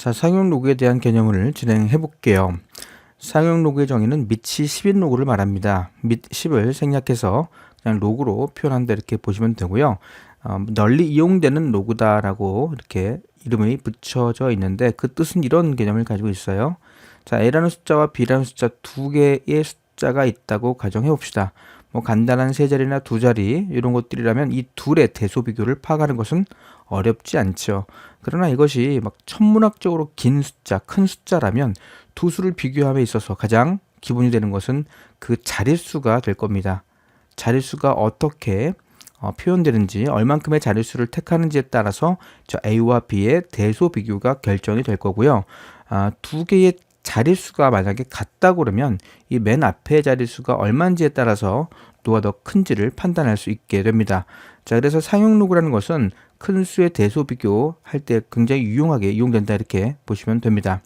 자, 상용 로그에 대한 개념을 진행해 볼게요. 상용 로그의 정의는 밑이 10인 로그를 말합니다. 밑 10을 생략해서 그냥 로그로 표현한다 이렇게 보시면 되고요. 어, 널리 이용되는 로그다라고 이렇게 이름이 붙여져 있는데 그 뜻은 이런 개념을 가지고 있어요. 자, A라는 숫자와 B라는 숫자 두 개의 숫자가 있다고 가정해 봅시다. 뭐 간단한 세 자리나 두 자리 이런 것들이라면 이 둘의 대소 비교를 파악하는 것은 어렵지 않죠. 그러나 이것이 막 천문학적으로 긴 숫자, 큰 숫자라면 두 수를 비교함에 있어서 가장 기본이 되는 것은 그 자릿수가 될 겁니다. 자릿수가 어떻게 어, 표현되는지 얼만큼의 자릿수를 택하는지에 따라서 저 A와 B의 대소 비교가 결정이 될 거고요. 아, 두 개의 자릿수가 만약에 같다 그러면 이 맨 앞의 자릿수가 얼마인지에 따라서 누가 더 큰지를 판단할 수 있게 됩니다. 자, 그래서 상용 로그라는 것은 큰 수의 대소 비교할 때 굉장히 유용하게 이용된다 이렇게 보시면 됩니다.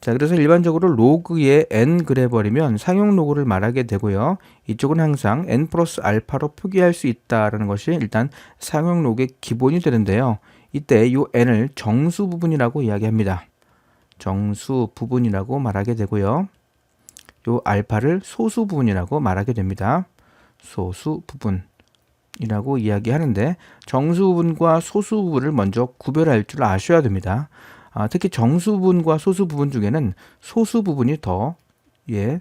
자, 그래서 일반적으로 로그에 n 그래버리면 상용 로그를 말하게 되고요. 이쪽은 항상 n 플러스 알파로 표기할 수 있다라는 것이 일단 상용 로그의 기본이 되는데요. 이때 이 n을 정수 부분이라고 이야기합니다. 정수 부분이라고 말하게 되고요. 요 알파를 소수 부분이라고 말하게 됩니다. 소수 부분이라고 이야기하는데 정수 부분과 소수 부분을 먼저 구별할 줄 아셔야 됩니다. 아, 특히 정수 부분과 소수 부분 중에는 소수 부분이 더 예,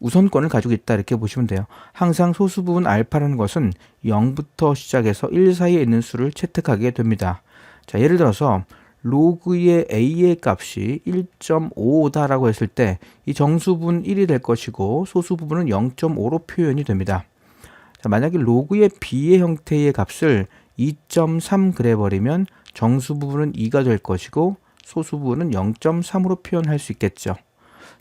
우선권을 가지고 있다 이렇게 보시면 돼요. 항상 소수 부분 알파라는 것은 0부터 시작해서 1 사이에 있는 수를 채택하게 됩니다. 자, 예를 들어서 로그의 a의 값이 1.55다라고 했을 때 이 정수분 1이 될 것이고 소수 부분은 0.5로 표현이 됩니다. 자, 만약에 로그의 b의 형태의 값을 2.3 그래 버리면 정수 부분은 2가 될 것이고 소수 부분은 0.3으로 표현할 수 있겠죠.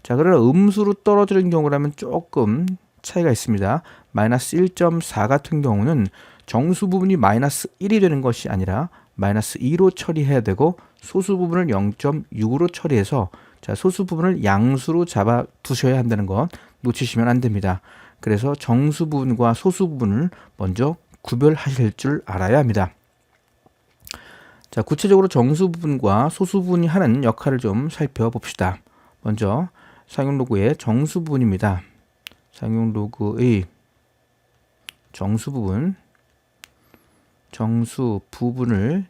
자, 그러나 음수로 떨어지는 경우라면 조금 차이가 있습니다. 마이너스 1.4 같은 경우는 정수 부분이 마이너스 1이 되는 것이 아니라 마이너스 2로 처리해야 되고 소수 부분을 0.6으로 처리해서 자, 소수 부분을 양수로 잡아 두셔야 한다는 것 놓치시면 안 됩니다. 그래서 정수 부분과 소수 부분을 먼저 구별하실 줄 알아야 합니다. 자, 구체적으로 정수 부분과 소수 부분이 하는 역할을 좀 살펴봅시다. 먼저 상용 로그의 정수 부분입니다. 상용 로그의 정수 부분 정수 부분을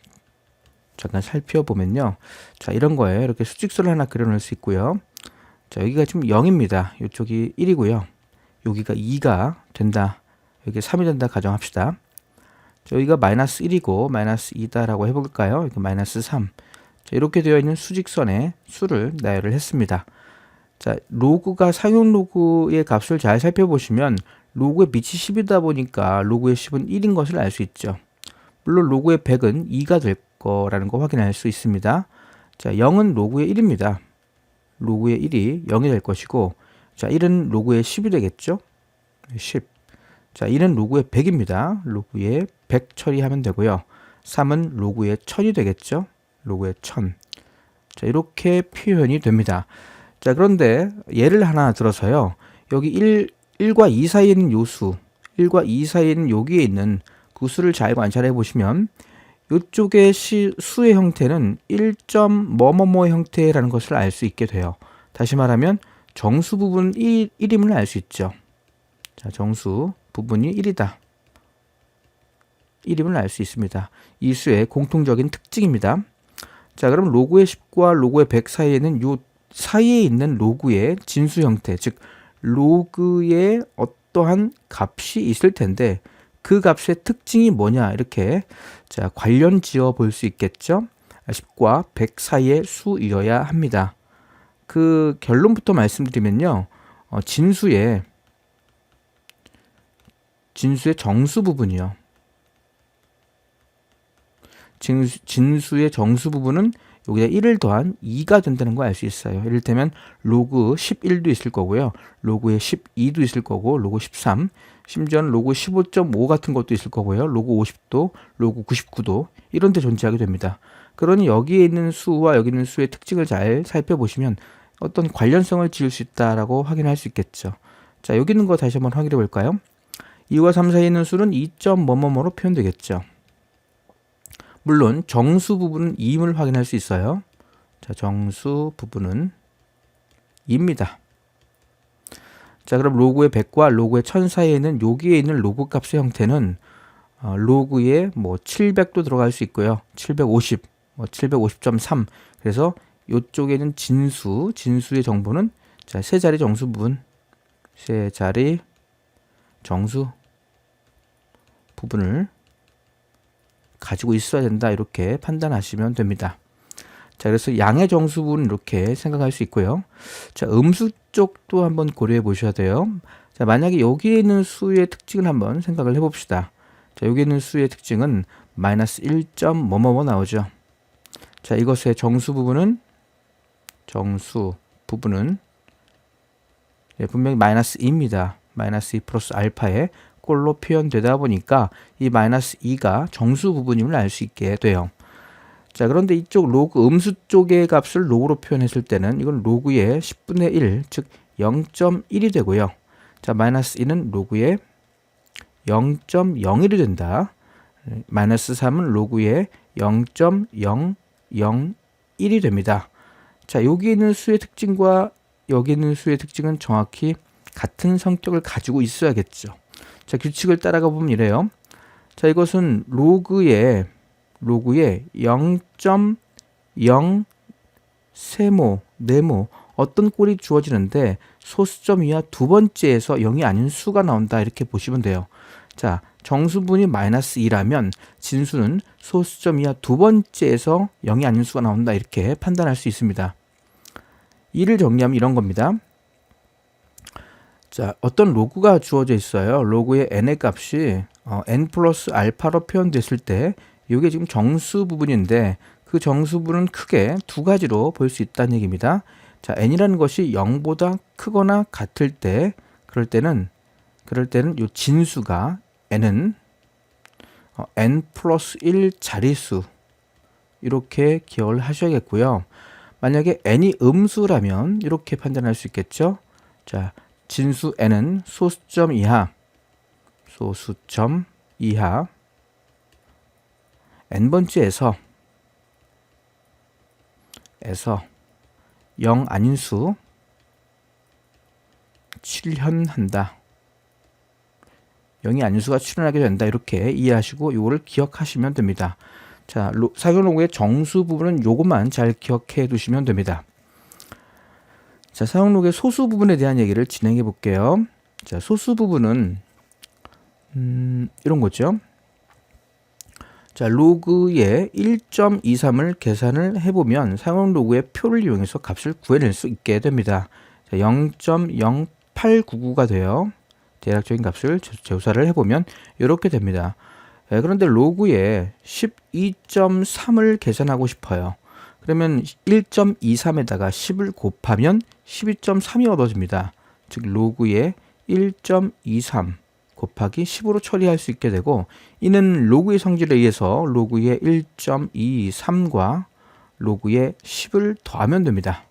잠깐 살펴보면요. 자, 이런 거예요. 이렇게 수직선을 하나 그려놓을 수 있고요. 자, 여기가 지금 0입니다. 이쪽이 1이고요. 여기가 2가 된다. 여기 3이 된다 가정합시다. 자, 여기가 마이너스 1이고 마이너스 2다라고 해볼까요? 이렇게 마이너스 3. 자, 이렇게 되어 있는 수직선의 수를 나열을 했습니다. 자, 로그가 상용 로그의 값을 잘 살펴보시면 로그의 밑이 10이다 보니까 로그의 10은 1인 것을 알 수 있죠. 물론 로그의 100은 2가 될 거라는 거 확인할 수 있습니다. 자, 0은 로그의 1입니다. 로그의 1이 0이 될 것이고 자, 1은 로그의 10이 되겠죠? 10. 자, 1은 로그의 100입니다. 로그의 100 처리하면 되고요. 3은 로그의 1000이 되겠죠? 로그의 1000. 자, 이렇게 표현이 됩니다. 자, 그런데 예를 하나 들어서요. 여기 1, 1과 2 사이에 있는 요수, 1과 2 사이에 있는 여기에 있는 그 수를 잘 관찰해 보시면 이쪽의 시, 수의 형태는 1. 뭐뭐뭐 형태라는 것을 알 수 있게 돼요. 다시 말하면 정수 부분 1, 1임을 알 수 있죠. 자, 정수 부분이 1이다. 1임을 알 수 있습니다. 이 수의 공통적인 특징입니다. 자, 그럼 로그의 10과 로그의 100 사이에는 요 사이에 있는 로그의 진수 형태, 즉 로그의 어떠한 값이 있을 텐데 그 값의 특징이 뭐냐 이렇게 자 관련 지어 볼 수 있겠죠. 10과 100 사이의 수이어야 합니다. 그 결론부터 말씀드리면요. 어, 진수의 진수의 정수 부분이요. 진수, 진수의 정수 부분은 여기다 1을 더한 2가 된다는 거알수 있어요. 이를테면 로그 11도 있을 거고요. 로그의 12도 있을 거고 로그 13, 심지어는 로그 15.5 같은 것도 있을 거고요. 로그 50도, 로그 99도 이런 데 존재하게 됩니다. 그러니 여기에 있는 수와 여기 있는 수의 특징을 잘 살펴보시면 어떤 관련성을 지을 수 있다라고 확인할 수 있겠죠. 자, 여기 있는 거 다시 한번 확인해 볼까요? 2와 3 사이에 있는 수는 2점 뭐뭐뭐로 표현되겠죠. 물론 정수 부분은 2임을 확인할 수 있어요. 자, 정수 부분은 2입니다. 자, 그럼 로그의 100과 로그의 1000 사이에 있는 여기에 있는 로그 값의 형태는 어, 로그에 뭐 700도 들어갈 수 있고요. 750, 뭐 750.3. 그래서 이쪽에는 진수, 진수의 정보는 자, 세 자리 정수 부분, 세 자리 정수 부분을 가지고 있어야 된다. 이렇게 판단하시면 됩니다. 자, 그래서 양의 정수분 이렇게 생각할 수 있고요. 자, 음수 쪽도 한번 고려해 보셔야 돼요. 자, 만약에 여기에 있는 수의 특징을 한번 생각을 해 봅시다. 자, 여기 있는 수의 특징은 마이너스 1점 뭐뭐뭐 나오죠. 자, 이것의 정수 부분은 정수 부분은 예, 분명히 마이너스 2입니다. 마이너스 2 플러스 알파의 꼴로 표현되다 보니까 이 마이너스 2가 정수 부분임을 알 수 있게 돼요. 자, 그런데 이쪽 로그 음수 쪽의 값을 로그로 표현했을 때는 이건 로그의 10분의 1, 즉 0.1이 되고요. 자, 마이너스 2는 로그의 0.01이 된다. 마이너스 3은 로그의 0.001이 됩니다. 자, 여기 있는 수의 특징과 여기 있는 수의 특징은 정확히 같은 성격을 가지고 있어야겠죠. 자, 규칙을 따라가 보면 이래요. 자, 이것은 로그의 로그의 0.0 세모, 네모 어떤 꼴이 주어지는데 소수점 이하 두 번째에서 0이 아닌 수가 나온다 이렇게 보시면 돼요. 자, 정수분이 마이너스 2라면 진수는 소수점 이하 두 번째에서 0이 아닌 수가 나온다 이렇게 판단할 수 있습니다. 이를 정리하면 이런 겁니다. 자, 어떤 로그가 주어져 있어요. 로그의 n의 값이 어, n 플러스 알파로 표현됐을 때 이게 지금 정수 부분인데 그 정수 부분은 크게 두 가지로 볼 수 있다는 얘기입니다. 자, n이라는 것이 0보다 크거나 같을 때 그럴 때는 그럴 때는 이 진수가 n은 어, n 플러스 1 자릿수 이렇게 기억을 하셔야겠고요. 만약에 n이 음수라면 이렇게 판단할 수 있겠죠. 자, 진수 n은 소수점 이하 소수점 이하 n번째에서 에서 0 아닌 수 출현한다. 0이 아닌 수가 출현하게 된다. 이렇게 이해하시고 이거를 기억하시면 됩니다. 자, 로, 사용 로그의 정수 부분은 요것만 잘 기억해 두시면 됩니다. 자, 사용 로그의 소수 부분에 대한 얘기를 진행해 볼게요. 자, 소수 부분은 음, 이런 거죠. 자, 로그의 1.23을 계산을 해보면 사용 로그의 표를 이용해서 값을 구해낼 수 있게 됩니다. 0.0899가 돼요. 대략적인 값을 조사를 해보면 이렇게 됩니다. 네, 그런데 로그에 12.3을 계산하고 싶어요. 그러면 1.23에다가 10을 곱하면 12.3이 얻어집니다. 즉 로그의 1.23 곱하기 10으로 처리할 수 있게 되고 이는 로그의 성질에 의해서 로그의 1.23과 로그의 10을 더하면 됩니다.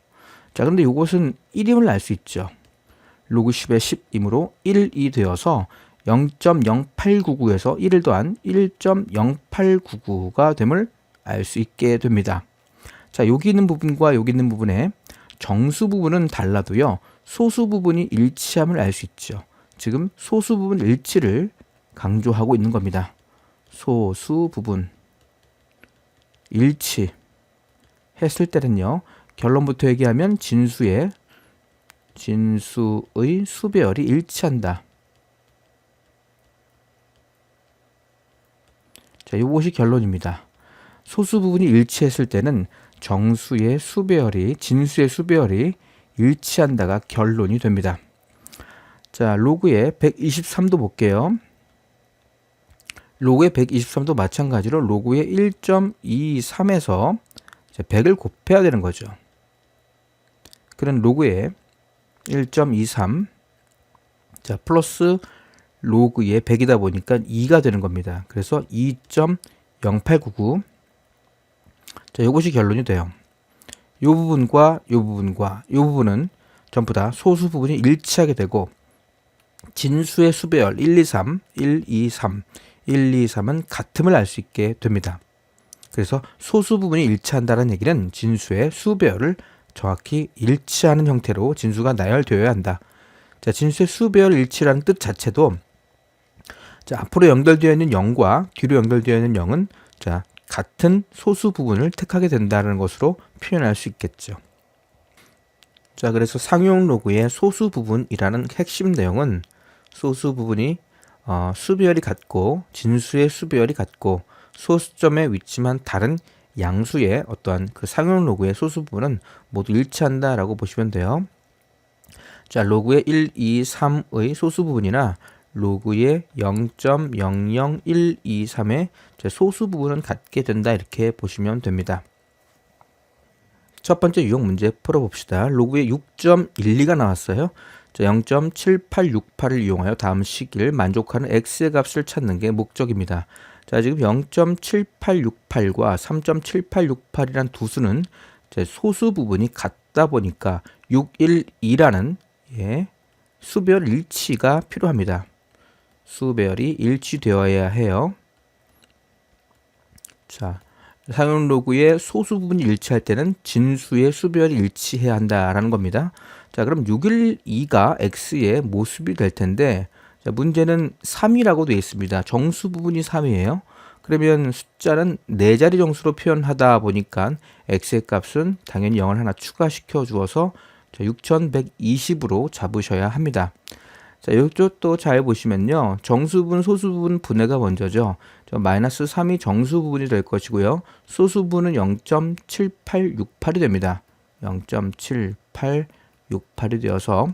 자, 그런데 이것은 1임을 알 수 있죠. 로그 10의 10임으로 1이 되어서 0.0899에서 1을 더한 1.0899가 됨을 알 수 있게 됩니다. 자, 여기 있는 부분과 여기 있는 부분에 정수 부분은 달라도요. 소수 부분이 일치함을 알 수 있죠. 지금 소수 부분 일치를 강조하고 있는 겁니다. 소수 부분 일치 했을 때는요. 결론부터 얘기하면 진수의 진수의 수배열이 일치한다. 자, 이것이 결론입니다. 소수 부분이 일치했을 때는 정수의 수배열이 진수의 수배열이 일치한다가 결론이 됩니다. 자, 로그에 123도 볼게요. 로그의 123도 마찬가지로 로그의 1.23에서 100을 곱해야 되는 거죠. 그런 로그에 1.23 자, 플러스 로그의 100이다 보니까 2가 되는 겁니다. 그래서 2.0899 자, 이것이 결론이 돼요. 이 부분과 이 부분과 이 부분은 전부 다 소수 부분이 일치하게 되고 진수의 수배열 1, 2, 3, 1, 2, 3, 1, 2, 3은 같음을 알 수 있게 됩니다. 그래서 소수 부분이 일치한다는 얘기는 진수의 수배열을 정확히 일치하는 형태로 진수가 나열되어야 한다. 자, 진수의 수배열 일치라는 뜻 자체도 자, 앞으로 연결되어 있는 0과 뒤로 연결되어 있는 0은 자, 같은 소수 부분을 택하게 된다는 것으로 표현할 수 있겠죠. 자, 그래서 상용 로그의 소수 부분이라는 핵심 내용은 소수 부분이 어, 수배열이 같고 진수의 수배열이 같고 소수점의 위치만 다른 양수의 어떠한 그 상용 로그의 소수 부분은 모두 일치한다라고 보시면 돼요. 자, 로그의 1, 2, 3의 소수 부분이나 로그의 0.00123의 소수 부분은 같게 된다 이렇게 보시면 됩니다. 첫 번째 유형 문제 풀어봅시다. 로그에 6.12가 나왔어요. 0.7868을 이용하여 다음 시기를 만족하는 x의 값을 찾는 게 목적입니다. 자, 지금 0.7868과 3.7868이란 두 수는 소수 부분이 같다 보니까 612라는 예, 수별 일치가 필요합니다. 수별이 일치되어야 해요. 자, 사용 로그의 소수 부분이 일치할 때는 진수의 수별이 일치해야 한다라는 겁니다. 자, 그럼 612가 x의 모습이 될 텐데 자, 문제는 3이라고 되어 있습니다. 정수 부분이 3이에요. 그러면 숫자는 4자리 정수로 표현하다 보니까 x의 값은 당연히 0을 하나 추가시켜 주어서 6120으로 잡으셔야 합니다. 자, 이쪽도 잘 보시면요. 정수분, 소수분 분해가 먼저죠. 저 마이너스 3이 정수부분이 될 것이고요. 소수분은 0.7868이 됩니다. 0.7868이 되어서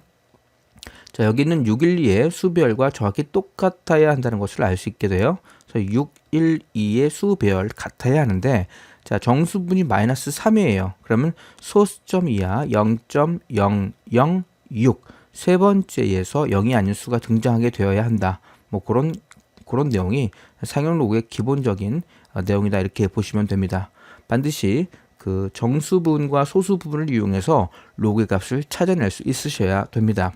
자, 여기는 612의 수배열과 정확히 똑같아야 한다는 것을 알 수 있게 돼요. 그래서 612의 수배열 같아야 하는데 자, 정수분이 마이너스 3이에요. 그러면 소수점 이하 0.006 세 번째에서 0이 아닌 수가 등장하게 되어야 한다. 뭐 그런 그런 내용이 상용 로그의 기본적인 어, 내용이다 이렇게 보시면 됩니다. 반드시 그 정수 부분과 소수 부분을 이용해서 로그의 값을 찾아낼 수 있으셔야 됩니다.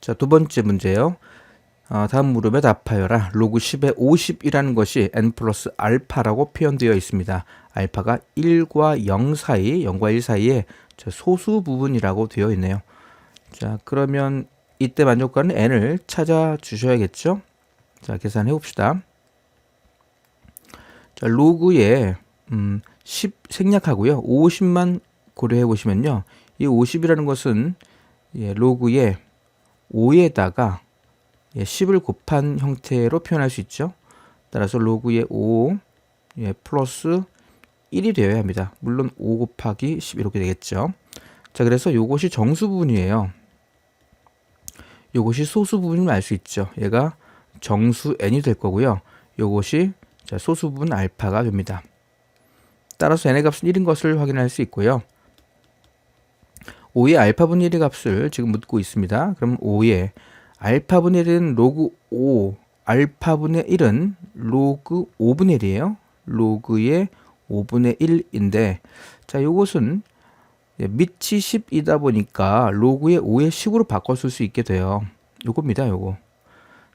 자, 두 번째 문제요. 어, 다음 무릎에 답하여라. 로그 10의 50이라는 것이 n 플러스 알파라고 표현되어 있습니다. 알파가 1과 0 사이, 0과 1 사이에 소수 부분이라고 되어 있네요. 자, 그러면 이때 만족가는 n을 찾아 주셔야겠죠? 자, 계산해 봅시다. 자, 로그에 음, 10 생략하고요. 50만 고려해 보시면요. 이 50이라는 것은 예, 로그에 5에다가 예, 10을 곱한 형태로 표현할 수 있죠. 따라서 로그의 5 예, 플러스 1이 되어야 합니다. 물론 5 곱하기 10 이렇게 되겠죠. 자, 그래서 이것이 정수 부분이에요. 이것이 소수 부분임을 알 수 있죠. 얘가 정수 n이 될 거고요. 이것이 소수 부분 알파가 됩니다. 따라서 n의 값은 1인 것을 확인할 수 있고요. 5의 알파분의 1의 값을 지금 묻고 있습니다. 그럼 5의 알파분의 1은 로그 5, 알파분의 1은 로그 5분의 1이에요. 로그의 5분의 1인데 자, 이것은 밑이 10이다 보니까 로그의 5의 10으로 바꿨을 수 있게 돼요. 요겁니다, 요거.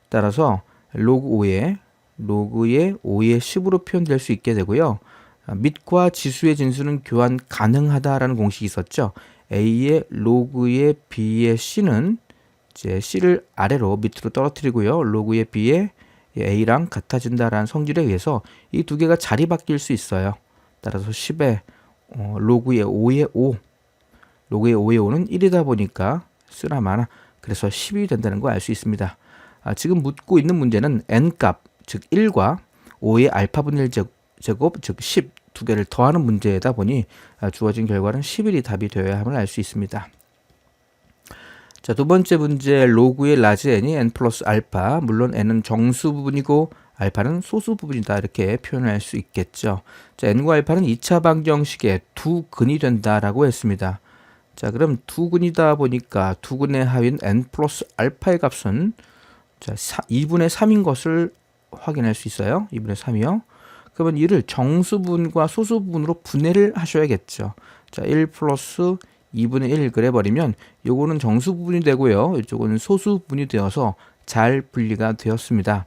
따라서 로그 5의 로그의 5의 10으로 표현될 수 있게 되고요. 밑과 지수의 진수는 교환 가능하다라는 공식이 있었죠. A의 로그의 B의 C는 이제 C를 아래로 밑으로 떨어뜨리고요. 로그의 B의 A랑 같아진다라는 성질에 의해서 이 두 개가 자리 바뀔 수 있어요. 따라서 10의 어, 로그의 5의 5 로그의 5의 5는 1이다 보니까 쓰나 마나 그래서 10이 된다는 거 알 수 있습니다. 아, 지금 묻고 있는 문제는 n값 즉 1과 5의 알파분의 1 제곱 즉 10 두 개를 더하는 문제다 보니 아, 주어진 결과는 11이 답이 되어야 함을 알 수 있습니다. 자, 두 번째 문제 로그의 라지 n이 n 플러스 알파 물론 n은 정수 부분이고 알파는 소수 부분이다 이렇게 표현할 수 있겠죠. 자, n과 알파는 2차 방정식의 두 근이 된다라고 했습니다. 자, 그럼 두 근이다 보니까 두 근의 합인 n 플러스 알파의 값은 자, 2분의 3인 것을 확인할 수 있어요. 2분의 3이요. 그러면 이를 정수분과 소수분으로 분해를 하셔야겠죠. 자, 1 플러스 2분의 1 그래버리면 요거는 정수분이 되고요. 이쪽은 소수분이 되어서 잘 분리가 되었습니다.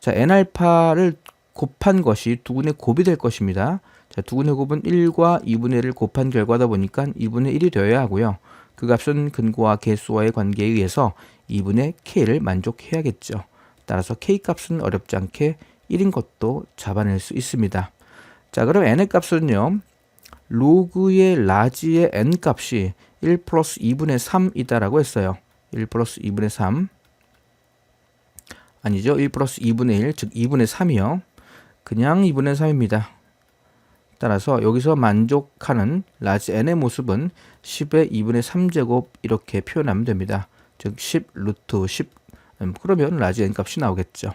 자, n알파를 곱한 것이 두 분의 곱이 될 것입니다. 자, 두분의 곱은 1과 2분의 1을 곱한 결과다 보니까 2분의 1이 되어야 하고요. 그 값은 근거와 개수와의 관계에 의해서 2분의 k를 만족해야겠죠. 따라서 k 값은 어렵지 않게 1인 것도 잡아낼 수 있습니다. 자, 그럼 n의 값은요. 로그의 라지의 n 값이 1 플러스 2분의 3이다라고 했어요. 1 플러스 2분의 3 아니죠. 1 플러스 2분의 1, 즉 2분의 3이요. 그냥 2분의 3입니다. 따라서 여기서 만족하는 라지 n의 모습은 10의 2분의 3제곱 이렇게 표현하면 됩니다. 즉 10 루트 10 음, 그러면 라지 n 값이 나오겠죠.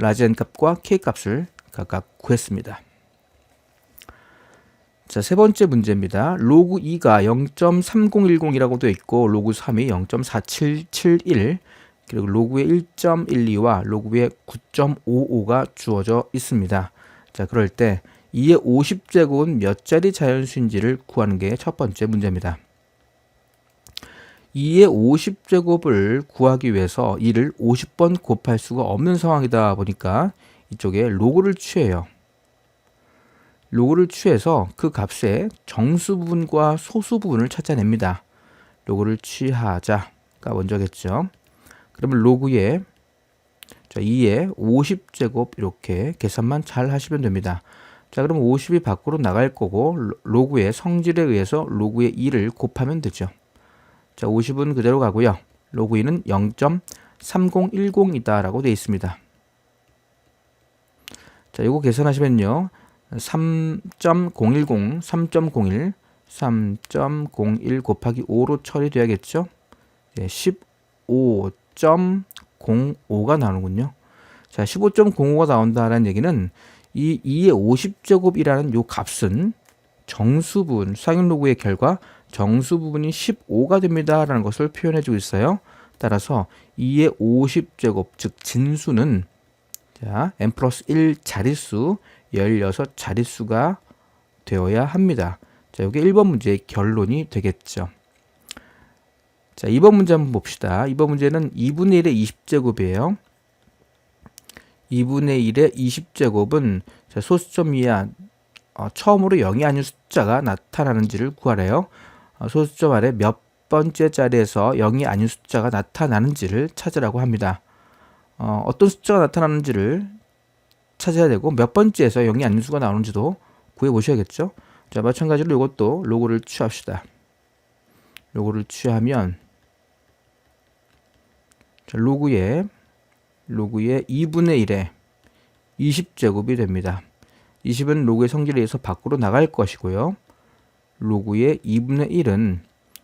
라지 n 값과 k 값을 각각 구했습니다. 자, 세 번째 문제입니다. 로그 2가 0.3010이라고 되어 있고 로그 3이 0.4771 그리고 로그의 1.12와 로그의 9.55가 주어져 있습니다. 자, 그럴 때 2의 50제곱은 몇 자리 자연수인지를 구하는 게 첫 번째 문제입니다. 2의 50제곱을 구하기 위해서 2를 50번 곱할 수가 없는 상황이다 보니까 이쪽에 로그를 취해요. 로그를 취해서 그 값의 정수 부분과 소수 부분을 찾아냅니다. 로그를 취하자가 먼저겠죠. 그러면 로그에 자, 2에 50제곱 이렇게 계산만 잘 하시면 됩니다. 자, 그럼 50이 밖으로 나갈 거고 로그의 성질에 의해서 로그의 2를 곱하면 되죠. 자, 50은 그대로 가고요. 로그 2는 0.3010이다라고 되어 있습니다. 자, 이거 계산하시면요. 3.010, 3.01, 3.01 곱하기 5로 처리돼야겠죠? 예, 15.05가 나오는군요. 자, 15.05가 나온다는 얘기는 이 2의 50제곱이라는 요 값은 정수분, 상용로그의 결과 정수 부분이 15가 됩니다라는 것을 표현해 주고 있어요. 따라서 2의 50제곱, 즉 진수는 자, n 플러스 1 자릿수 16 자릿수가 되어야 합니다. 자, 이게 1번 문제의 결론이 되겠죠. 자, 2번 문제 한번 봅시다. 2번 문제는 2분의 1의 20제곱이에요. 2분의 1의 20제곱은 자, 소수점 이하 어, 처음으로 0이 아닌 숫자가 나타나는지를 구하래요. 어, 소수점 아래 몇 번째 자리에서 0이 아닌 숫자가 나타나는지를 찾으라고 합니다. 어, 어떤 숫자가 나타나는지를 찾아야 되고 몇 번째에서 0이 아닌 수가 나오는지도 구해 보셔야겠죠. 자, 마찬가지로 이것도 로고를 취합시다. 로고를 취하면 자, 로그에 로그의 2분의 1에 20제곱이 됩니다. 20은 로그의 성질에 의해서 밖으로 나갈 것이고요. 로그의 2분의 1은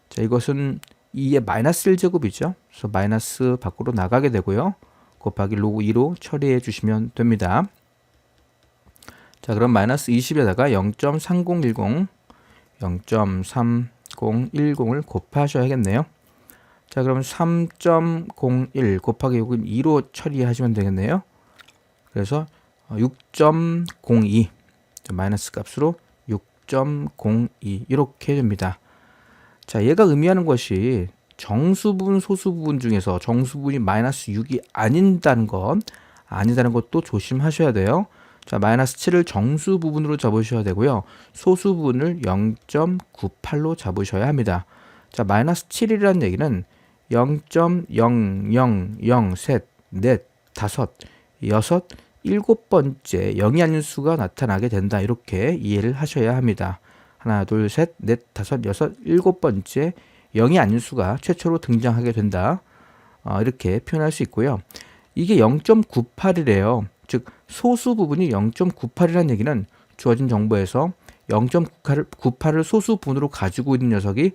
자, 이것은 2의 마이너스 1제곱이죠. 그래서 마이너스 밖으로 나가게 되고요. 곱하기 로그 2로 처리해 주시면 됩니다. 자, 그럼 마이너스 20에다가 0.3010, 0.3010을 곱하셔야겠네요. 자, 그럼 3.01 곱하기 여기 2로 처리하시면 되겠네요. 그래서 6.02 마이너스 값으로 6.02 이렇게 됩니다. 자, 얘가 의미하는 것이 정수분, 소수분 중에서 정수분이 마이너스 6이 아닌다는 것, 아니다는 것도 조심하셔야 돼요. 자, 마이너스 7을 정수 부분으로 잡으셔야 되고요. 소수 부분을 0.98로 잡으셔야 합니다. 자, 마이너스 7이라는 얘기는 0.0003, 넷, 다섯, 여섯, 일곱 번째 0이 아닌 수가 나타나게 된다. 이렇게 이해를 하셔야 합니다. 하나, 둘, 셋, 넷, 다섯, 여섯, 일곱 번째 0이 아닌 수가 최초로 등장하게 된다. 어, 이렇게 표현할 수 있고요. 이게 0.98이래요. 즉 소수 부분이 0.98이라는 얘기는 주어진 정보에서 0.98을 소수 분으로 가지고 있는 녀석이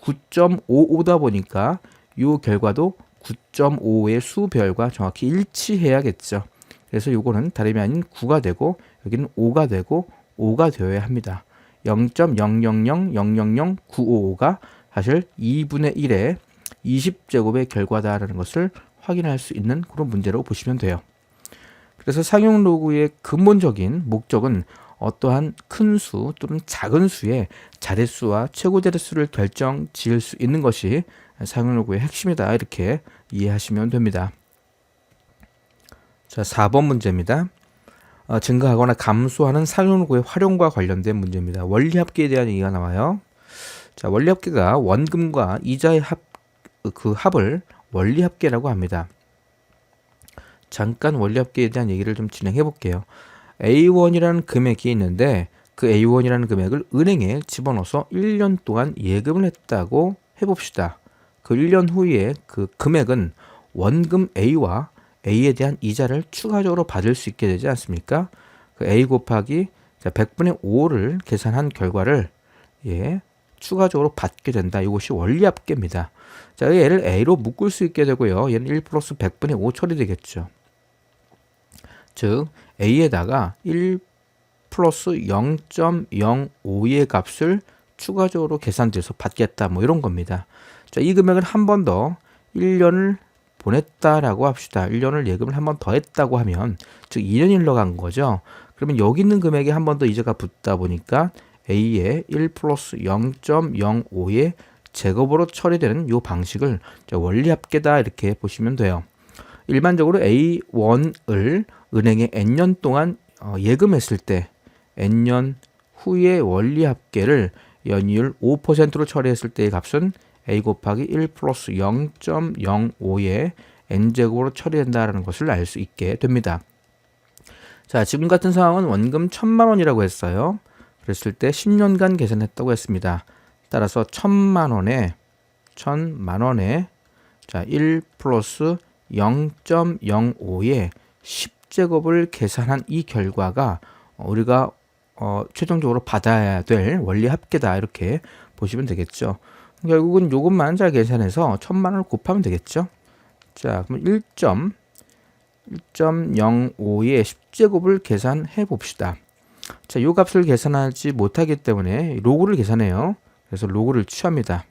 9.55다 보니까 이 결과도 9.55의 수별과 정확히 일치해야겠죠. 그래서 이거는 다름이 아닌 9가 되고 여기는 5가 되고 5가 되어야 합니다. 0.00000955가 사실 2분의 1의 20제곱의 결과다라는 것을 확인할 수 있는 그런 문제로 보시면 돼요. 그래서 상용 로그의 근본적인 목적은 어떠한 큰 수 또는 작은 수의 자릿수와 최고 자릿수를 결정 지을 수 있는 것이 상용 로그의 핵심이다. 이렇게 이해하시면 됩니다. 자, 4번 문제입니다. 어, 증가하거나 감소하는 상용로고의 활용과 관련된 문제입니다. 원리합계에 대한 얘기가 나와요. 자, 원리합계가 원금과 이자의 합, 그 합을 원리합계라고 합니다. 잠깐 원리합계에 대한 얘기를 좀 진행해 볼게요. A1이라는 금액이 있는데 그 A1이라는 금액을 은행에 집어넣어서 1년 동안 예금을 했다고 해봅시다. 그 1년 후에 그 금액은 원금 A와 A에 대한 이자를 추가적으로 받을 수 있게 되지 않습니까? 그 A 곱하기 100분의 5를 계산한 결과를 예, 추가적으로 받게 된다. 이것이 원리합계입니다. 자, 얘를 A로 묶을 수 있게 되고요. 얘는 1 플러스 100분의 5 처리되겠죠. 즉 A에다가 1 플러스 0.05의 값을 추가적으로 계산돼서 받겠다. 뭐 이런 겁니다. 자, 이 금액을 한번 더 1년을 보냈다라고 합시다. 1년을 예금을 한 번 더 했다고 하면 즉 2년이 흘러간 거죠. 그러면 여기 있는 금액에 한 번 더 이자가 붙다 보니까 A의 1 플러스 0.05의 제곱으로 처리되는 이 방식을 원리합계다 이렇게 보시면 돼요. 일반적으로 A1을 은행에 N년 동안 어, 예금했을 때 N년 후의 원리합계를 연이율 5%로 처리했을 때의 값은 A 곱하기 1 플러스 0.05의 N제곱으로 처리된다는 것을 알 수 있게 됩니다. 자, 지금 같은 상황은 원금 1000만 원이라고 했어요. 그랬을 때 10년간 계산했다고 했습니다. 따라서 1000만 원에 1000만 원에 자, 1 플러스 0.05의 10제곱을 계산한 이 결과가 우리가 어, 최종적으로 받아야 될 원리 합계다 이렇게 보시면 되겠죠. 결국은 요것만 잘 계산해서 1000만 원을 곱하면 되겠죠. 자, 그럼 1. 1.05의 10제곱을 계산해 봅시다. 자, 요 값을 계산하지 못하기 때문에 로그를 계산해요. 그래서 로그를 취합니다.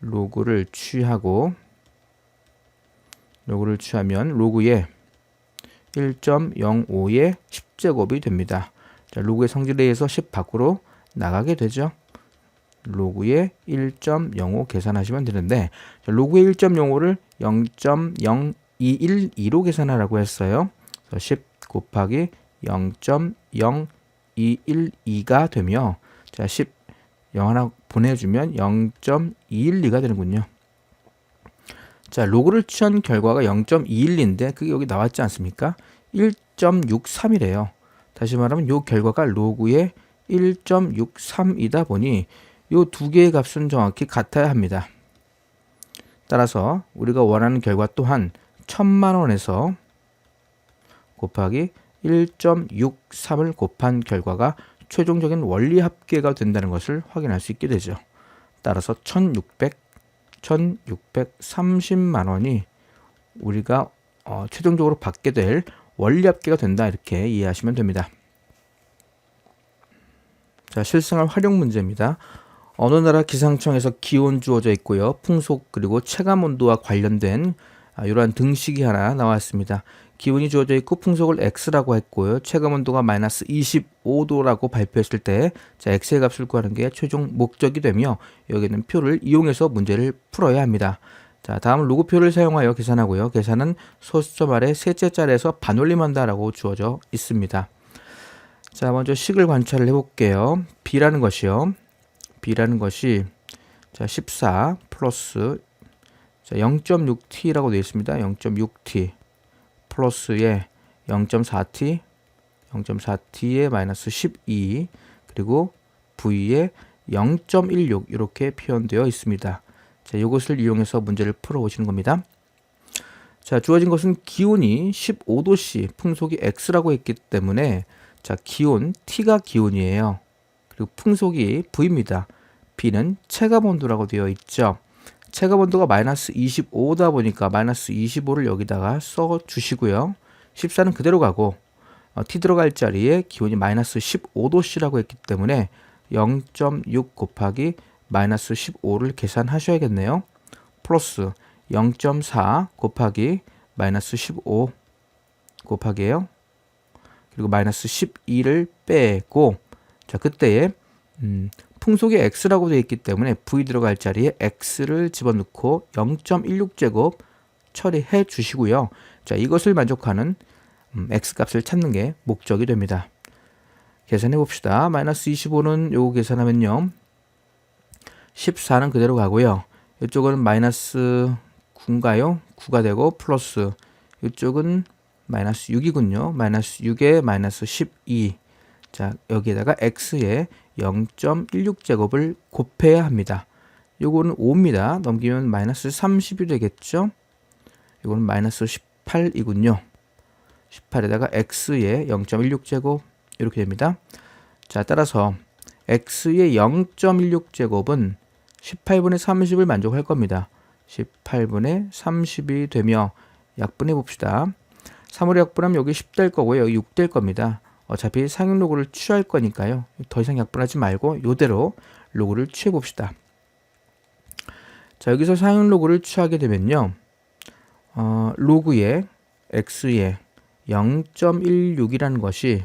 로그를 취하고 로그를 취하면 로그에 1.05의 10제곱이 됩니다. 자, 로그의 성질에 의해서 10 밖으로 나가게 되죠. 로그의 1.05 계산하시면 되는데 자, 로그의 1.05를 0.0212로 계산하라고 했어요. 10 곱하기 0.0212가 되며 자, 10 0 하나 보내주면 0.212가 되는군요. 자, 로그를 취한 결과가 0.212인데 그게 여기 나왔지 않습니까? 1.63이래요. 다시 말하면 이 결과가 로그의 1.63이다 보니 이 두 개의 값은 정확히 같아야 합니다. 따라서 우리가 원하는 결과 또한 1000만 원에서 곱하기 1.63을 곱한 결과가 최종적인 원리 합계가 된다는 것을 확인할 수 있게 되죠. 따라서 1600, 1630만 원이 우리가 어, 최종적으로 받게 될 원리 합계가 된다 이렇게 이해하시면 됩니다. 자, 실생활 활용 문제입니다. 어느 나라 기상청에서 기온 주어져 있고요. 풍속 그리고 체감 온도와 관련된 아, 이러한 등식이 하나 나왔습니다. 기온이 주어져 있고 풍속을 x라고 했고요. 체감 온도가 마이너스 25도라고 발표했을 때 자, x의 값을 구하는 게 최종 목적이 되며 여기는 표를 이용해서 문제를 풀어야 합니다. 자, 다음 로그표를 사용하여 계산하고요. 계산은 소수점 아래 셋째 자리에서 반올림한다라고 주어져 있습니다. 자, 먼저 식을 관찰을 해볼게요. b라는 것이요. B라는 것이 자, 14 플러스 자, 0.6t라고 되어 있습니다. 0.6t 플러스에 0.4t 0.4t에 마이너스 12 그리고 v에 0.16 이렇게 표현되어 있습니다. 자, 이것을 이용해서 문제를 풀어 보시는 겁니다. 자, 주어진 것은 기온이 15도씨, 풍속이 x라고 했기 때문에 자, 기온 t가 기온이에요. 그리고 풍속이 V입니다. B는 체감 온도라고 되어 있죠. 체감 온도가 마이너스 25다 보니까 마이너스 25를 여기다가 써 주시고요. 14는 그대로 가고 어, T 들어갈 자리에 기온이 마이너스 15도씨라고 했기 때문에 0.6 곱하기 마이너스 15를 계산하셔야겠네요. 플러스 0.4 곱하기 마이너스 15 곱하기에요. 그리고 마이너스 12를 빼고 자, 그때에 음, 풍속이 x라고 되어 있기 때문에 v 들어갈 자리에 x를 집어넣고 0.16제곱 처리해 주시고요. 자, 이것을 만족하는 음, x 값을 찾는 게 목적이 됩니다. 계산해 봅시다. 마이너스 25는 요거 계산하면요. 14는 그대로 가고요. 이쪽은 마이너스 9인가요? 9가 되고 플러스 이쪽은 마이너스 6이군요. 마이너스 6에 마이너스 12. 자, 여기에다가 x에 0.16제곱을 곱해야 합니다. 요거는 5입니다. 넘기면 마이너스 30이 되겠죠? 이거는 마이너스 18이군요. 18에다가 x의 0.16제곱 이렇게 됩니다. 자, 따라서 x의 0.16제곱은 18분의 30을 만족할 겁니다. 18분의 30이 되며 약분해 봅시다. 3을 약분하면 여기 10 될 거고요. 여기 6 될 겁니다. 어차피 상용 로그를 취할 거니까요. 더 이상 약분하지 말고 이대로 로그를 취해 봅시다. 자, 여기서 상용 로그를 취하게 되면요. 어, 로그의 x의 0.16이라는 것이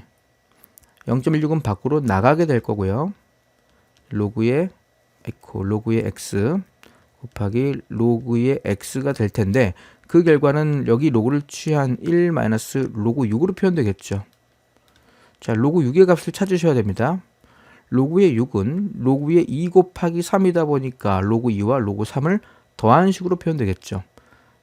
0.16은 밖으로 나가게 될 거고요. 로그의 에코 로그의 x 곱하기 로그의 x가 될 텐데 그 결과는 여기 로그를 취한 1 마이너스 로그 6으로 표현되겠죠. 자, 로그 6의 값을 찾으셔야 됩니다. 로그의 6은 로그의 2 곱하기 3이다 보니까 로그 2와 로그 3을 더한 식으로 표현되겠죠.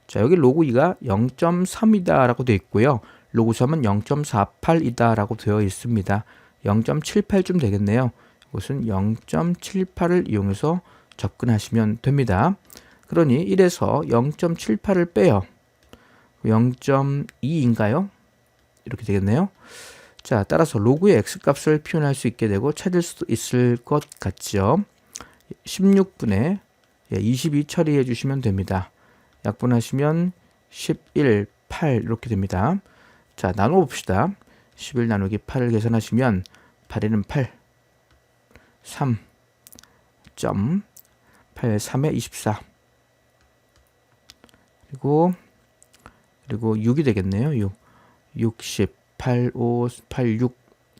자, 여기 로그 2가 0.3이다 라고 되어 있고요. 로그 3은 0.48이다 라고 되어 있습니다. 0.78쯤 되겠네요. 이것은 0.78을 이용해서 접근하시면 됩니다. 그러니 1에서 0.78을 빼요. 0.2인가요? 이렇게 되겠네요. 자, 따라서 로그의 x값을 표현할 수 있게 되고 찾을 수 있을 것 같죠. 16분에 22 예, 처리해 주시면 됩니다. 약분하시면 11, 8 이렇게 됩니다. 자, 나눠 봅시다. 11 나누기 8을 계산하시면 8에는 8, 3, 점 8, 3에 24 그리고 그리고 6이 되겠네요. 6, 60, 8, 5, 8, 6,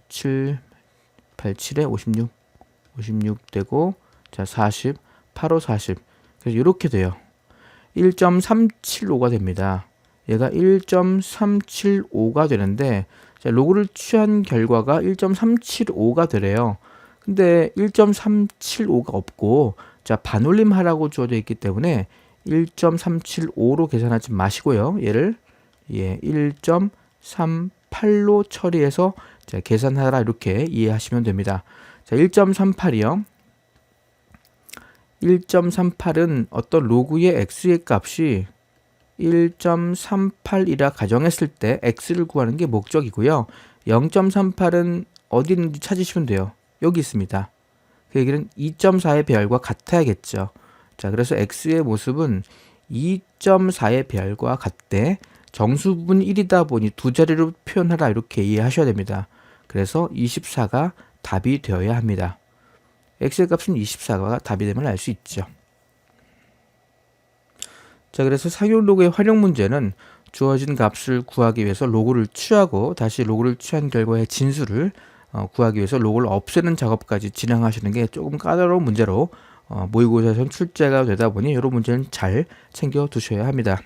7, 8, 7에 56, 56 되고 자 40, 8, 5, 40 그래서 이렇게 돼요. 1.375가 됩니다. 얘가 1.375가 되는데 자, 로그를 취한 결과가 1.375가 되래요. 근데 1.375가 없고 자 반올림 하라고 주어져 있기 때문에 1.375로 계산하지 마시고요. 얘를 예, 1.38로 처리해서 자, 계산하라 이렇게 이해하시면 됩니다. 자, 1.38이요. 1.38은 어떤 로그의 x의 값이 1.38이라 가정했을 때 x를 구하는 게 목적이고요. 0.38은 어디 있는지 찾으시면 돼요. 여기 있습니다. 그 얘기는 2.4의 배열과 같아야겠죠. 자, 그래서 x의 모습은 2.4의 배열과 같대 정수분 1이다 보니 두 자리로 표현하라 이렇게 이해하셔야 됩니다. 그래서 24가 답이 되어야 합니다. x의 값은 24가 답이 되면 알 수 있죠. 자, 그래서 사교 로그의 활용 문제는 주어진 값을 구하기 위해서 로그를 취하고 다시 로그를 취한 결과의 진수를 어, 구하기 위해서 로그를 없애는 작업까지 진행하시는 게 조금 까다로운 문제로 어, 모의고사에서는 출제가 되다 보니 이런 문제는 잘 챙겨 두셔야 합니다.